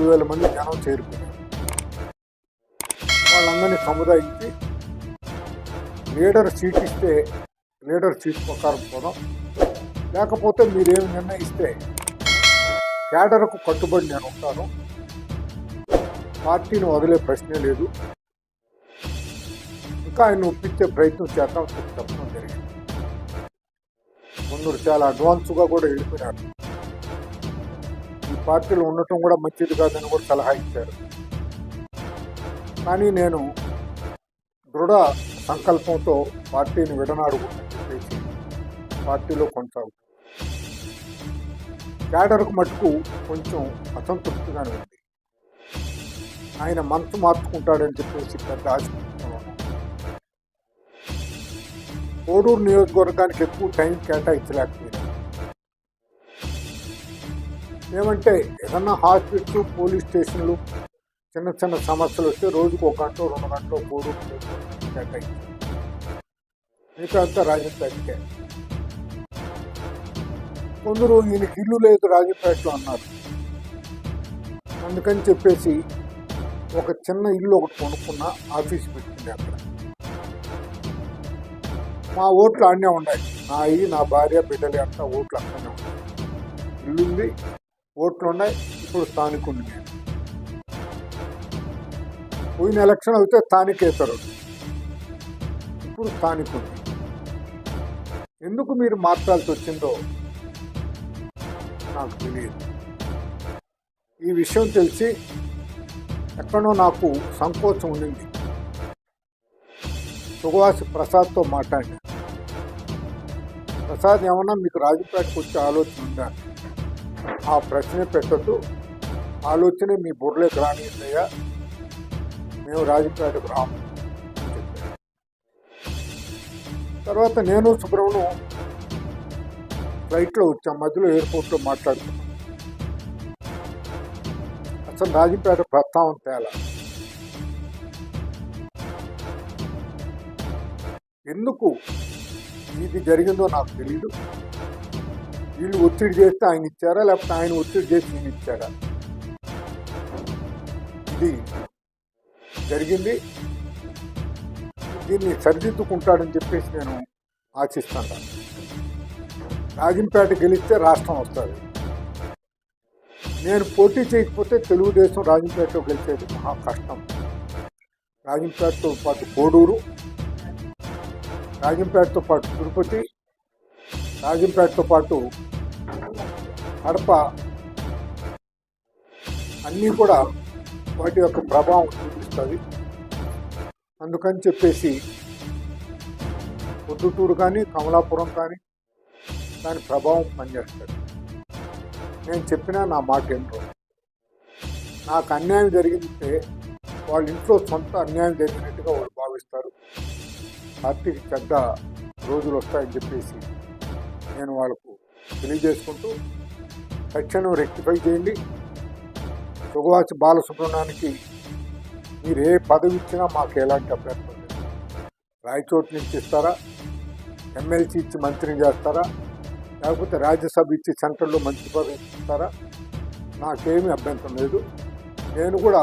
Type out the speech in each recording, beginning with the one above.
మూడు వేల మంది జనం చేరుకున్నారు వాళ్ళందరినీ సముదాయించి లీడర్ సీట్ ఇస్తే లీడర్ సీట్ ప్రకారం పోదాం. లేకపోతే మీరేమి నిర్ణయిస్తే క్యాడర్కు కట్టుబడి నేను ఉంటాను. పార్టీని వదిలే ప్రశ్నే లేదు. ఇంకా ఆయన ఒప్పించే ప్రయత్నం చేద్దాం చెప్పడం జరిగింది. కొందరు చాలా అడ్వాన్స్గా కూడా వెళ్ళిపోయినారు పార్టీలో ఉండటం కూడా మంచిది కాదని కూడా సలహా ఇచ్చారు. కానీ నేను దృఢ సంకల్పంతో పార్టీని విడనాడు పార్టీలో కొనసాగుతాను. క్యాడర్కు మటుకు కొంచెం అసంతృప్తిగానే ఉంది. ఆయన మనసు మార్చుకుంటాడని చెప్పేసి పెద్ద ఆశిస్తున్నాను. కోడూరు నియోజకవర్గానికి ఎక్కువ టైం కేటాయించలేకపోయింది ఏమంటే ఏదన్నా హాస్పిటల్ పోలీస్ స్టేషన్లు చిన్న చిన్న సమస్యలు వస్తే రోజుకు ఒక గంట రెండు గంటలు మూడు మిగతా అంతా రాజంపేటకే కొందరు ఈయనకి ఇల్లు లేదు రాజంపేటలో అన్నారు. అందుకని చెప్పేసి ఒక చిన్న ఇల్లు ఒకటి కొనుక్కున్న ఆఫీస్ పెట్టింది అక్కడ. మా ఓట్లు ఆడనే ఉన్నాయి. నా అయ్యి నా భార్య బిడ్డలు అంతా ఓట్లు అక్కడనే ఉన్నాయి. ఇల్లుంది ఓట్లు ఉన్నాయి ఇప్పుడు స్థానికుడిని నేను పోయిన ఎలక్షన్ అయితే స్థానికేతరు. ఇప్పుడు స్థానికుంది ఎందుకు మీరు మార్చాల్సి వచ్చిందో నాకు తెలియదు. ఈ విషయం తెలిసి ఎక్కడో నాకు సంకోచం ఉండింది. సుగవాసి ప్రసాద్తో మాట్లాడి ప్రసాద్ ఏమన్నా మీకు రాజపేటకు వచ్చే ఆలోచన ఉందా? ఆ ప్రశ్న పెట్టద్దు. ఆలోచన మీ బుర్రలోకి రానియ్యా మేము రాజకీయాలకు రాము. తర్వాత నేను సుబ్రహ్మణ్యం ఫ్లైట్లో వచ్చాం. మధ్యలో ఎయిర్పోర్ట్లో మాట్లాడుతున్నాం అసలు రాజంపేట ప్రస్తావన తేలా. ఎందుకు ఇది జరిగిందో నాకు తెలియదు వీళ్ళు ఒత్తిడి చేస్తే ఆయన ఇచ్చారా? లేకపోతే ఆయన ఒత్తిడి చేసి నేను ఇచ్చారా ఇది జరిగింది. దీన్ని సరిదిద్దుకుంటాడని చెప్పేసి నేను ఆశిస్తాను. రాజంపేట గెలిస్తే రాష్ట్రం వస్తుంది. నేను పోటీ చేయకపోతే తెలుగుదేశం రాజంపేటలో గెలిచేది మహా కష్టం. రాజంపేటతో పాటు కోడూరు రాజంపేటతో పాటు తిరుపతి రాజంపేటతో పాటు కడప అన్నీ కూడా వాటి యొక్క ప్రభావం చూపిస్తుంది. అందుకని చెప్పేసి పొద్దుటూరు కానీ కమలాపురం కానీ దాని ప్రభావం పనిచేస్తుంది. నేను చెప్పినా నా మాట ఏంటో నాకు అన్యాయం జరిగితే వాళ్ళ ఇంట్లో సొంత అన్యాయం జరిగినట్టుగా వాళ్ళు భావిస్తారు. పార్టీకి పెద్ద రోజులు వస్తాయని చెప్పేసి నేను వాళ్ళకు తెలియజేసుకుంటూ తక్షణం రెక్టిఫై చేయండి. సుగవాసి బాలసుబ్రహ్మణ్యానికి మీరు ఏ పదవి ఇచ్చినా మాకు ఎలాంటి అభ్యర్థం లేదు. రాయచోటు నుంచి ఇస్తారా? ఎమ్మెల్సీ ఇచ్చి మంత్రిని చేస్తారా? లేకపోతే రాజ్యసభ ఇచ్చి సెంట్రల్లో మంత్రి పదవి ఇస్తారా? నాకేమీ అభ్యంతరం లేదు. నేను కూడా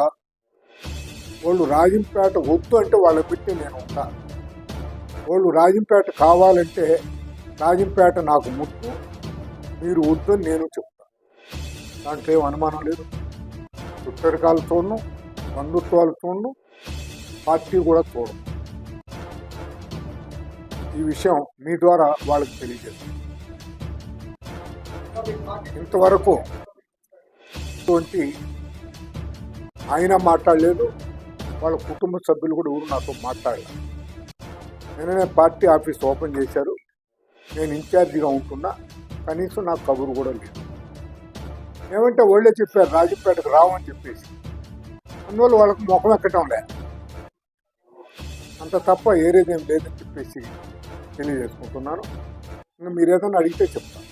వాళ్ళు రాజంపేట వద్దు అంటే వాళ్ళ పెట్టి నేను ఉంటాను వాళ్ళు రాజంపేట కావాలంటే నాగింపేట నాకు ముక్కు మీరు వద్దు నేను చెప్తాను దాంట్లో ఏం అనుమానం లేదు. చుట్టరికాలు చూడను బంధుత్వాలు చూడను పార్టీ కూడా చూడను. ఈ విషయం మీ ద్వారా వాళ్ళకి తెలియజేస్తాను. ఇంతవరకు ఇటువంటి ఆయన మాట్లాడలేదు. వాళ్ళ కుటుంబ సభ్యులు కూడా ఊరు నాతో మాట్లాడలేదు. నిన్ననే పార్టీ ఆఫీస్ ఓపెన్ చేశారు. నేను ఇన్ఛార్జిగా ఉంటున్నా కనీసం నాకు కబురు కూడా లేదు. ఏమంటే వాళ్ళే చెప్పారు రాజంపేటకు రావని చెప్పేసి. అందువల్ల వాళ్ళకు ముఖం ఎక్కటం లే. అంత తప్ప ఏరేదేం లేదని చెప్పేసి తెలియజేసుకుంటున్నాను. మీరు ఏదైనా అడిగితే చెప్తాను.